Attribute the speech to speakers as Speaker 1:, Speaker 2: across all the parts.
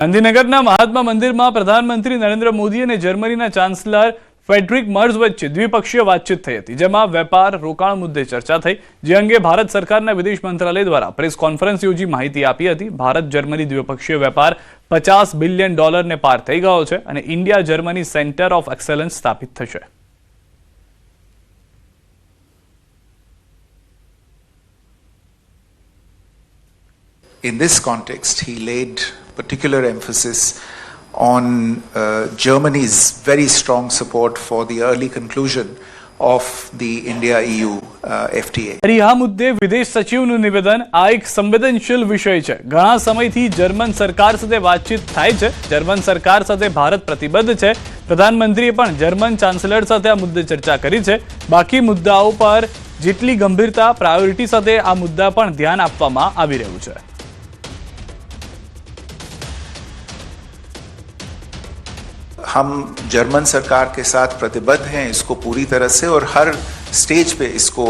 Speaker 1: ગાંધીનગરના મહાત્મા મંદિરમાં પ્રધાનમંત્રી નરેન્દ્ર મોદી અને જર્મનીના ચાન્સલર ફેડરિક મર્ઝ વચ્ચે દ્વિપક્ષીય વાતચીત થઈ હતી જેમાં વેપાર રોકાણ મુદ્દે ચર્ચા થઈ જે અંગે ભારત સરકારના વિદેશ મંત્રાલય દ્વારા પ્રેસ કોન્ફરન્સ યોજી માહિતી આપી હતી. ભારત જર્મની દ્વિપક્ષીય વેપાર પચાસ બિલિયન ડોલરને પાર થઈ ગયો છે અને India Germany centre of excellence સ્થાપિત થશે.
Speaker 2: In this context, he laid particular emphasis on uh, Germany's very strong support for the early conclusion of the India EU.
Speaker 1: ફરી આ મુદ્દે વિદેશ સચિવનું નિવેદન આ એક સંવેદનશીલ વિષય છે. ઘણા સમયથી જર્મન સરકાર સાથે વાતચીત થાય છે. જર્મન સરકાર સાથે ભારત પ્રતિબદ્ધ છે. પ્રધાનમંત્રીએ પણ જર્મન ચાન્સેલર સાથે આ મુદ્દે ચર્ચા કરી છે. બાકી મુદ્દાઓ પર જેટલી ગંભીરતા પ્રાયોરિટી સાથે આ મુદ્દા પણ ધ્યાન આપવામાં આવી રહ્યું છે.
Speaker 2: हम जर्मन सरकार के साथ प्रतिबद्ध हैं इसको पूरी तरह से और हर स्टेज पे इसको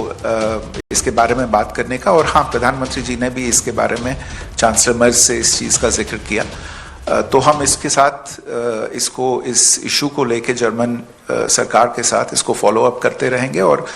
Speaker 2: इसके बारे में बात करने का। और हाँ प्रधानमंत्री जी ने भी इसके बारे में चांसलर मर्ज से इस चीज़ का ज़िक्र किया। तो हम इसके साथ इसको, इस इशू को लेके जर्मन सरकार के साथ इसको फॉलो अप करते रहेंगे और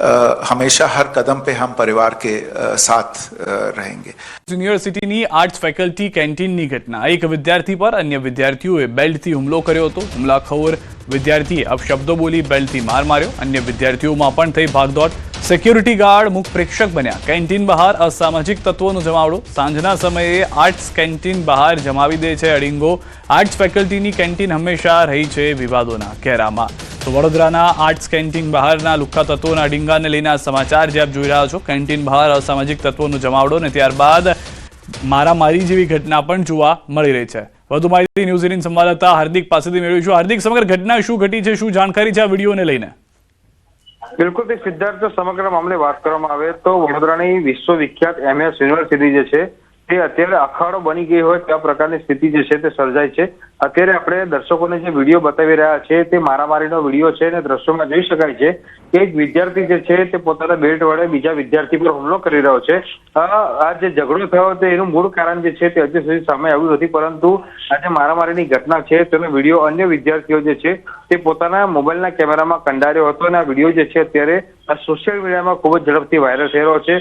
Speaker 2: अ, हमेशा हर कदम पे हम परिवार के अ, साथ अ, रहेंगे
Speaker 1: યુનિવર્સિટીની આર્ટ્સ ફેકલ્ટી કેન્ટીનની ઘટના એક વિદ્યાર્થી પર અન્ય વિદ્યાર્થીઓએ બેલ્ટથી હુમલો કર્યો હતો હુમલાખોર વિદ્યાર્થીએ અપશબ્દો બોલી બેલ્ટથી માર માર્યો અન્ય વિદ્યાર્થીઓમાં પણ થઈ ભાગદોડ સિક્યુરિટી ગાર્ડ મુખ પ્રેક્ષક બન્યા કેન્ટીન બહાર અસામાજિક તત્વોનો જમાવડો સાંજના સમયે આર્ટ્સ કેન્ટીન બહાર જમાવી દે છે અડિંગો આર્ટ્સ ફેકલ્ટીની કેન્ટીન હંમેશા રહી છે વિવાદોના ઘેરામાં તો વડોદરાના આર્ટ્સ કેન્ટીન બહારના લુખ્ખા તત્વોના ડીંગાને લઈને સમાચાર જે આપ જોઈ રહ્યા છો, કેન્ટીન બહાર અસામાજિક તત્વોનો જમાવડો ને ત્યારબાદ મારામારી જેવી ઘટના પણ જોવા મળી રહી છે. વધુ માહિતી ન્યૂઝ એટીન સંવાદદાતા હાર્દિક પાસેથી મેળવીશું. હાર્દિક, સમગ્ર ઘટના શું ઘટી છે, શું જાણકારી છે આ વિડીયોને લઈને?
Speaker 3: બિલકુલ, તે સિદ્ધાર્થ, સમગ્ર મામલે વાત કરવામાં આવે તો વડોદરાની વિશ્વવિખ્યાત એમએસ યુનિવર્સિટી જે છે તે અત્યારે અખાડો બની ગઈ હોય તેવા પ્રકારની સ્થિતિ જે છે તે સર્જાય છે. અત્યારે આપણે દર્શકોને જે વીડિયો બતાવી રહ્યા છે, તે મારામારીનો વીડિયો છે અને દ્રશ્યોમાં જોઈ શકાય છે કે એક વિદ્યાર્થી જે છે તે પોતાના બેલ્ટ વડે બીજા વિદ્યાર્થી પર હુમલો કરી રહ્યો છે. આ આ જે ઝઘડો થયો હતો એનું મૂળ કારણ જે છે તે હજી સુધી સામે આવ્યું નથી, પરંતુ આ જે મારામારીની ઘટના છે તેનો વીડિયો અન્ય વિદ્યાર્થીઓ જે છે તે પોતાના મોબાઈલના કેમેરામાં કંડાર્યો હતો અને આ વીડિયો જે છે અત્યારે સોશિયલ મીડિયામાં ખૂબ જ ઝડપથી વાયરલ થઈ રહ્યો છે.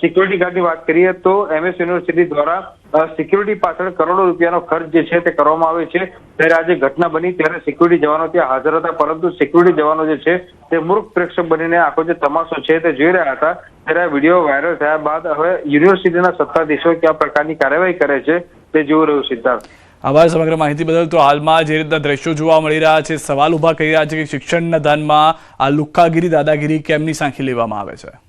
Speaker 3: સિક્યુરિટી ગાર્ડની વાત કરીએ તો એમએસ યુનિવર્સિટી દ્વારા સિક્યુરિટી પાછળ કરોડો રૂપિયાનો ખર્ચ જે છે તે કરવામાં આવે છે. ત્યારે આજે ઘટના બની ત્યારે સિક્યુરિટી જવાનો ત્યાં હાજર હતા, પરંતુ સિક્યુરિટી જવાનો જે છે તે મૂર્ખ પ્રેક્ષક બનીને આખો જે તમાશો છે તે જોઈ રહ્યા હતા. ત્યારે આ વીડિયો વાયરલ થયા બાદ હવે યુનિવર્સિટીના સત્તાધીશો કયા પ્રકારની કાર્યવાહી કરે છે તે જોઈ રહ્યું સિદ્ધાર્થ.
Speaker 1: આભાર સમગ્ર માહિતી બદલ તો હાલમાં જે રીતના દ્રશ્યો જોવા મળી રહ્યા છે, સવાલ ઊભા કરી રહ્યા છે કે શિક્ષણના દાનમાં આ લુખ્ખાગીરી દાદાગીરી કેમની સાંખી લેવામાં આવે છે?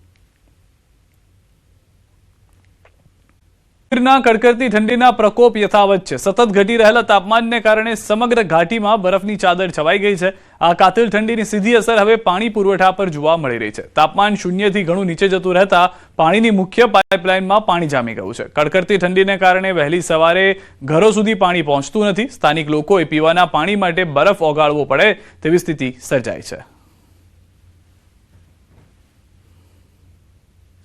Speaker 1: કાશ્મીરના કડકડતી ઠંડીના પ્રકોપ યથાવત છે. સતત ઘટી રહેલા તાપમાનને કારણે સમગ્ર ઘાટીમાં બરફની ચાદર છવાઈ ગઈ છે. આ કાતિલ ઠંડીની સીધી અસર હવે પાણી પુરવઠા પર જોવા મળી રહી છે. તાપમાન શૂન્યથી ઘણું નીચે જતું રહેતા પાણીની મુખ્ય પાઇપલાઇનમાં પાણી જામી ગયું છે. કડકડતી ઠંડીને કારણે વહેલી સવારે ઘરો સુધી પાણી પહોંચતું નથી. સ્થાનિક લોકોએ પીવાના પાણી માટે બરફ ઓગાળવો પડે તેવી સ્થિતિ સર્જાઈ છે.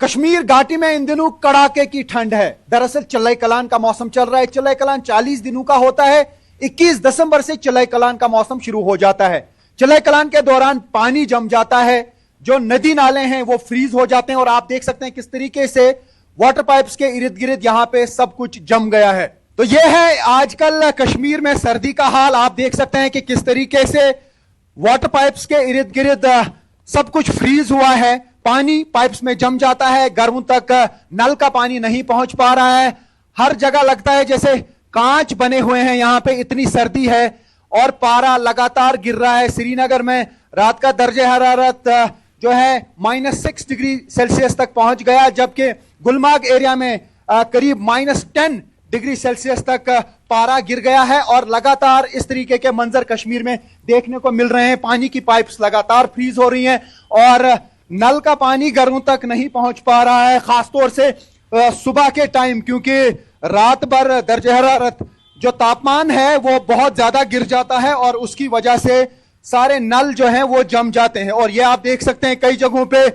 Speaker 4: कश्मीर घाटी में इन दिनों कड़ाके की ठंड है। दरअसल चलाई कलान का मौसम चल रहा है। चलाई कलान 40 दिनों का होता है। 21 दिसंबर से चलाई कलान का मौसम शुरू हो जाता है। चलाई कलान के दौरान पानी जम जाता है। जो नदी नाले हैं, वो फ्रीज हो जाते हैं और आप देख सकते हैं किस तरीके से वाटर पाइप्स के इर्द गिर्द यहाँ पे सब कुछ जम गया है। तो ये है आजकल कश्मीर में सर्दी का हाल। आप देख सकते हैं कि किस तरीके से वाटर पाइप्स के इर्द गिर्द सब कुछ फ्रीज हुआ है। पानी पाइप्स में जम जाता है, गर्म तक नल का पानी नहीं पहुँच पा रहा है। हर जगह लगता है जैसे कांच बने हुए हैं, यहाँ पे इतनी सर्दी है और पारा लगातार गिर रहा है। श्रीनगर में रात का दर्जे हरारत जो है माइनस सिक्स डिग्री सेल्सियस तक पहुँच गया, जबकि गुलमार्ग एरिया में करीब माइनस टेन डिग्री सेल्सियस तक पारा गिर गया है और लगातार इस तरीके के मंजर कश्मीर में देखने को मिल रहे हैं। पानी की पाइप्स लगातार फ्रीज हो रही हैं और नल का पानी घरों तक नहीं पहुँच पा रहा है, खासतौर से सुबह के टाइम, क्योंकि रात भर दर्ज हरारत जो तापमान है, वो बहुत ज़्यादा गिर जाता है और उसकी वजह से सारे नल जो हैं, वो जम जाते हैं। और ये आप देख सकते हैं, कई जगहों पे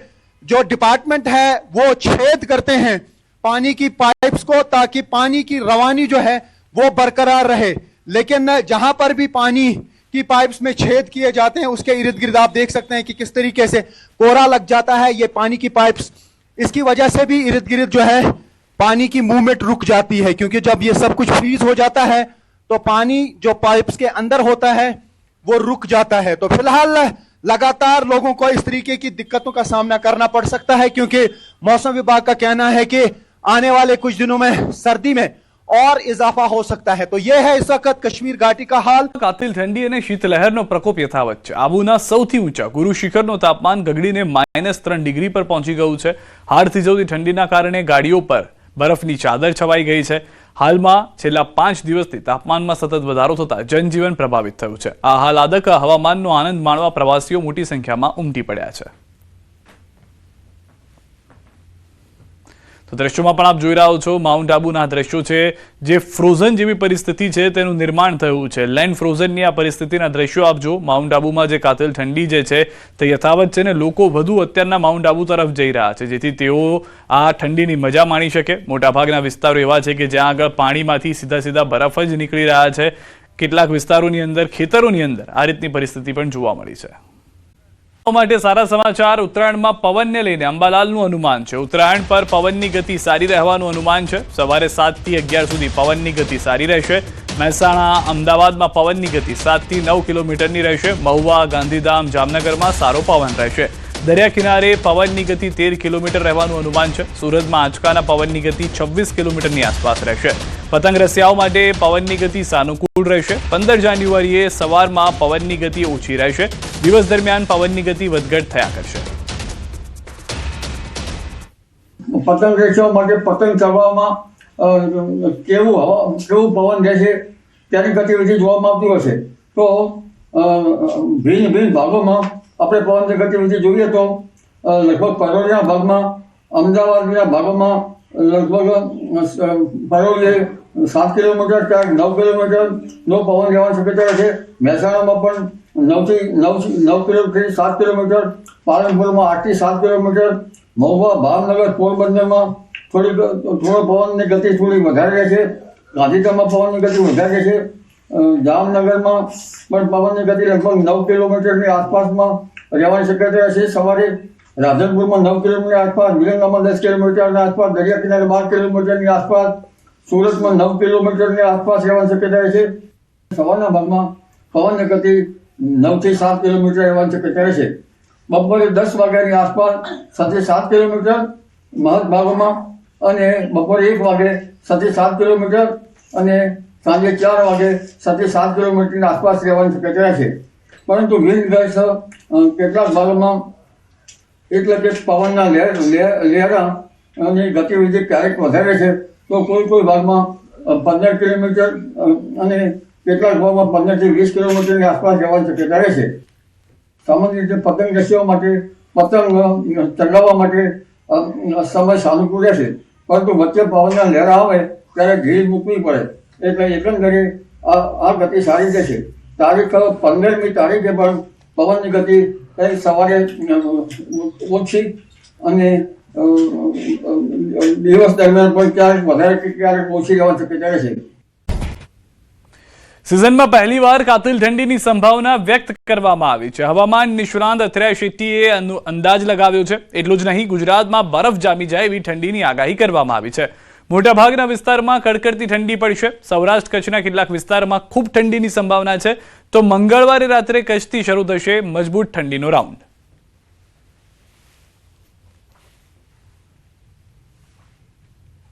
Speaker 4: जो डिपार्टमेंट है, वो छेद करते हैं पानी की पाइप्स को, ताकि पानी की रवानी जो है, वो बरकरार रहे। लेकिन जहाँ पर भी पानी की पाइप्स में छेद किए जाते हैं, उसके इर्द गिर्द आप देख सकते हैं कि किस तरीके से कोरा लग जाता है, ये पानी की पाइप्स। इसकी वजह से भी इर्द गिर्द जो है, पानी की मूवमेंट रुक जाती है, क्योंकि जब ये सब कुछ फ्रीज हो जाता है तो पानी जो पाइप्स के अंदर होता है, वो रुक जाता है। तो फ़िलहाल लगातार लोगों को इस तरीके की दिक्कतों का सामना करना पड़ सकता है, क्योंकि मौसम विभाग का कहना है कि आने वाले कुछ दिनों में सर्दी में और इजाफा हो सकता है तो यह है इस वक्त कश्मीर घाटी का हाल
Speaker 1: કાતિલ ઠંડી અને શીતલહેરનો પ્રકોપ યથાવત છે આબુના સૌથી ઊંચા ગુરુ શિખરનું તાપમાન ગગડીને માઇનસ ત્રણ ડિગ્રી પર પહોંચી ગયું છે હાડ થીજવતી ઠંડીના કારણે ગાડીઓ પર બરફની ચાદર છવાઈ ગઈ છે હાલમાં છેલ્લા પાંચ દિવસથી તાપમાનમાં સતત વધારો થતા જનજીવન પ્રભાવિત થયું છે આ હાલાદક હવામાનનો આનંદ માણવા પ્રવાસીઓ મોટી સંખ્યામાં ઉમટી પડ્યા છે તો દ્રશ્યોમાં પણ આપ જોઈ રહ્યા છો માઉન્ટ આબુના દ્રશ્યો છે, જે ફ્રોઝન જેવી પરિસ્થિતિ છે, તેનું નિર્માણ થયું છે. લેન્ડ ફ્રોઝનની આ પરિસ્થિતિના દ્રશ્યો આપ જો માઉન્ટ આબુમાં જે કાતિલ ઠંડી જે છે, તે યથાવત છે ને લોકો વધુ અત્યારના માઉન્ટ આબુ તરફ જઈ રહ્યા છે, જેથી તેઓ આ ઠંડીની મજા માણી શકે. મોટાભાગના વિસ્તારો એવા છે કે જ્યાં આગળ પાણીમાંથી સીધા સીધા બરફ જ નીકળી રહ્યા છે. કેટલાક વિસ્તારોની અંદર, ખેતરોની અંદર આ રીતની પરિસ્થિતિ પણ જોવા મળી છે. માટે સારા સમાચાર. ઉત્તરાયણમાં પવનને લઈને અંબાલાલનું અનુમાન છે. ઉત્તરાયણ પર પવનની ગતિ સારી રહેવાનું અનુમાન છે. સવારે સાતથી અગિયાર સુધી પવનની ગતિ સારી રહેશે. મહેસાણા, અમદાવાદમાં પવનની ગતિ સાતથી નવ કિલોમીટરની રહેશે. મહુવા, ગાંધીધામ, જામનગરમાં સારો પવન રહેશે. દરિયા કિનારે પવનની ગતિ તેર કિલોમીટર રહેવાનું અનુમાન છે. સુરતમાં આંચકાના પવનની ગતિ છવ્વીસ કિલોમીટરની આસપાસ રહેશે. પતંગ રસિયાઓ માટે પવનની ગતિ સાનુકૂળ રહેશે. પંદર જાન્યુઆરીએ સવારમાં પવનની ગતિ ઓછી રહેશે. દિવસ દરમિયાન પવનની ગતિ વધઘટ થયા કરશે.
Speaker 5: પતંગ રેશો માટે પતંગ ચડવામાં કેવું કેવું પવન રહેશે, તેની ગતિવિધિ જોવામાં આવતી હશે તો ભિન્ન ભિન્ન ભાગોમાં આપણે પવનની ગતિવિધિ જોઈએ તો લગભગ પરોળીના ભાગમાં, અમદાવાદના ભાગોમાં લગભગ પરોળે સાત કિલોમીટર ક્યાંક નવ કિલોમીટરનો પવન રહેવાની શક્યતા છે. મહેસાણામાં પણ નવથી નવ નવ કિલોમીટર સાત કિલોમીટર, પાલનપુરમાં આઠથી સાત કિલોમીટર, મહુવા ભાવનગર, પોરબંદરમાં થોડી થોડો પવનની ગતિ થોડી વધારે રહે છે. ગાંધીધામમાં પવનની ગતિ વધારે છે. જામનગરમાં પણ પવનની ગતિ લગભગ નવ કિલોમીટરની આસપાસમાં રહેવાની શક્યતા છે. સવારે રાધનપુરમાં નવ કિલોમીટર આસપાસ, વિરંગામાં દસ કિલોમીટરની આસપાસ, દરિયા કિનારે બાર કિલોમીટરની આસપાસ સુરતમાં નવ કિલોમીટરની આસપાસ રહેવાની શક્યતા છે. સવારના ભાગમાં પવનની ગતિ નવથી સાત કિલોમીટર રહેવાની શક્યતા છે. બપોરે દસ વાગ્યાની આસપાસ સાથે સાત કિલોમીટર મહદ ભાગોમાં અને બપોરે એક વાગે સાથે સાત કિલોમીટર અને સાંજે ચાર વાગે સાથે સાત કિલોમીટરની આસપાસ રહેવાની શક્યતા છે. પરંતુ ગર્સ કેટલાક ભાગોમાં એટલે કે પવનના લહેરા અને ગતિવિધિ ક્યારેક વધારે છે. તો કોઈ કોઈ ભાગમાં પંદર કિલોમીટર અને કેટલાક ભાગમાં પંદરથી વીસ કિલોમીટરની આસપાસ જવાની શક્યતા રહે છે. સામાન્ય રીતે પતંગ રસીઓ માટે પતંગ અ, ચગાવવા માટે સમય સાનુકૂળ રહેશે. પરંતુ વચ્ચે પવનના લહેરા આવે ત્યારે ઢીલ મૂકવી પડે. એટલે એકંદરે આ આ ગતિ સારી રહેશે. તારીખ પંદરમી તારીખે પણ પવનની ગતિ સવારે ઓછી અને દિવસ દરમિયાન પણ ક્યારેક વધારે કે ક્યારેક ઓછી રહેવાની શક્યતા રહેશે
Speaker 1: સિઝનમાં પહેલીવાર કાતિલ ઠંડીની સંભાવના વ્યક્ત કરવામાં આવી છે. હવામાન નિષ્ણાંત અત્રેય શેટ્ટીએ અંદાજ લગાવ્યો છે. એટલું જ નહીં, ગુજરાતમાં બરફ જામી જાય એવી ઠંડીની આગાહી કરવામાં આવી છે. મોટાભાગના વિસ્તારમાં કડકડતી ઠંડી પડશે. સૌરાષ્ટ્ર કચ્છના કેટલાક વિસ્તારમાં ખૂબ ઠંડીની સંભાવના છે. તો મંગળવારે રાત્રે કચ્છથી શરૂ થશે મજબૂત ઠંડીનો રાઉન્ડ.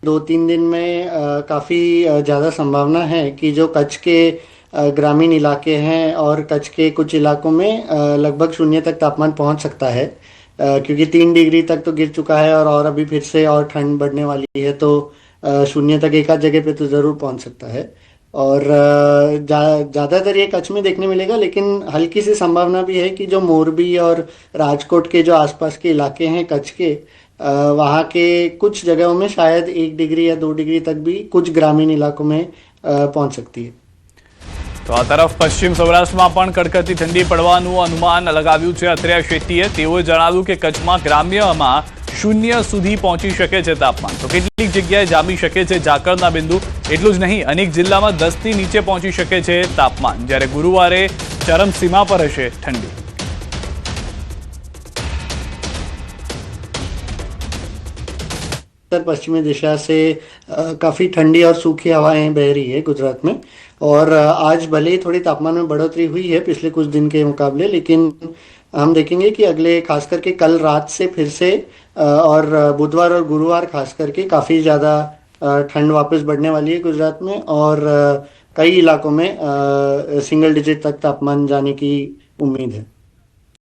Speaker 6: दो तीन दिन में काफ़ी ज़्यादा संभावना है कि जो कच्छ के ग्रामीण इलाके हैं और कच्छ के कुछ इलाकों में लगभग शून्य तक तापमान पहुँच सकता है। क्योंकि तीन डिग्री तक तो गिर चुका है और और अभी फिर से और ठंड बढ़ने वाली है तो शून्य तक एक जगह पे तो ज़रूर पहुँच सकता है। और ज़्यादातर ये कच्छ में देखने मिलेगा, लेकिन हल्की सी संभावना भी है कि जो मोरबी और राजकोट के जो आसपास के इलाके हैं कच्छ के वहाँ के कुछ जगहों में शायद एक डिग्री या दो डिग्री तक भी कुछ ग्रामीण इलाकों में अ, पहुंच सकती है
Speaker 1: તો આ તરફ પશ્ચિમ સૌરાષ્ટ્રમાં પણ કડકડતી ઠંડી પડવાનું અનુમાન લગાવ્યું છે અત્રેય શેટ્ટીએ તેઓએ જણાવ્યું કે કચ્છમાં ગ્રામ્યમાં શૂન્ય સુધી પહોંચી શકે છે તાપમાન તો કેટલીક જગ્યાએ જામી શકે છે ઝાકળના બિંદુ એટલું જ નહીં અનેક જિલ્લામાં દસથી નીચે પહોંચી શકે છે તાપમાન જ્યારે ગુરુવારે ચરમસીમા પર હશે ઠંડી
Speaker 6: उत्तर पश्चिमी दिशा से काफ़ी ठंडी और सूखी हवाएँ बह रही है गुजरात में। और आज भले ही थोड़ी तापमान में बढ़ोतरी हुई है पिछले कुछ दिन के मुकाबले, लेकिन हम देखेंगे कि अगले, खास करके कल रात से फिर से और बुधवार और गुरुवार खास करके काफ़ी ज़्यादा ठंड वापस बढ़ने वाली है गुजरात में। और कई इलाकों में सिंगल डिजिट तक तापमान जाने की उम्मीद है।